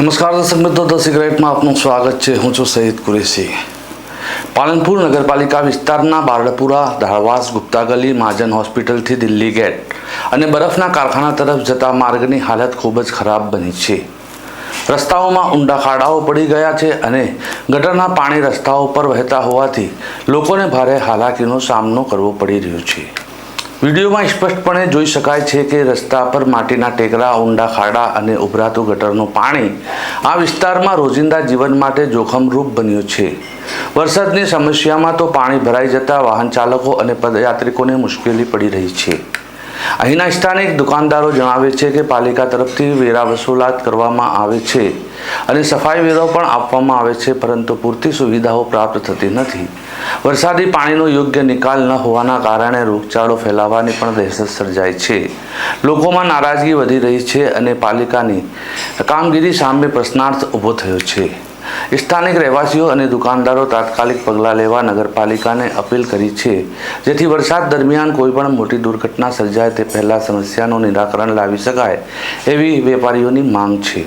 નમસ્કાર દર્શક મિત્રો ધ સિગરેટમાં આપનું સ્વાગત છે હું છું સઈદ કુરેશી પાલનપુર નગરપાલિકા વિસ્તારના બારડપુરા ધાળવાસ ગુપ્તા ગલી મહાજન હોસ્પિટલથી દિલ્હી ગેટ અને બરફના કારખાના તરફ જતા માર્ગની હાલત ખૂબ જ ખરાબ બની છે રસ્તાઓમાં ઊંડા ખાડાઓ પડી ગયા છે અને ગટરના પાણી રસ્તાઓ પર વહેતા હોવાથી લોકોને ભારે હાલાકીનો સામનો કરવો પડી રહ્યો છે। વિડીયોમાં સ્પષ્ટપણે જોઈ શકાય છે કે રસ્તા પર માટીના ટેકરા, ઊંડા ખાડા અને ઉભરાતું ગટરનું પાણી આ વિસ્તારમાં રોજિંદા જીવન માટે જોખમરૂપ બન્યું છે. વરસાદની સમસ્યામાં તો પાણી ભરાઈ જતા વાહન ચાલકો અને પદયાત્રિકોને મુશ્કેલી પડી રહી છે. અહીંના સ્થાનિક દુકાનદારો જણાવે છે કે પાલિકા તરફથી વેરા વસૂલાત કરવામાં આવે છે અને સફાઈ વેરો પણ આપવામાં આવે છે, પરંતુ પૂરતી સુવિધાઓ પ્રાપ્ત થતી નથી. વરસાદી પાણીનો યોગ્ય નિકાલ ન હોવાના કારણે રોગચાળો ફેલાવાની પણ દહેશત સર્જાય છે. લોકોમાં નારાજગી વધી રહી છે અને પાલિકાની કામગીરી સામે પ્રશ્નાર્થ ઊભો થયો છે. સ્થાનિક રહેવાસીઓ અને દુકાનદારો તાત્કાલિક પગલાં લેવા નગરપાલિકાને અપીલ કરી છે. જેથી વરસાદ દરમિયાન કોઈપણ મોટી દુર્ઘટના સર્જાય તે પહેલાં સમસ્યાનું નિરાકરણ લાવી શકાય એવી વેપારીઓની માંગ છે.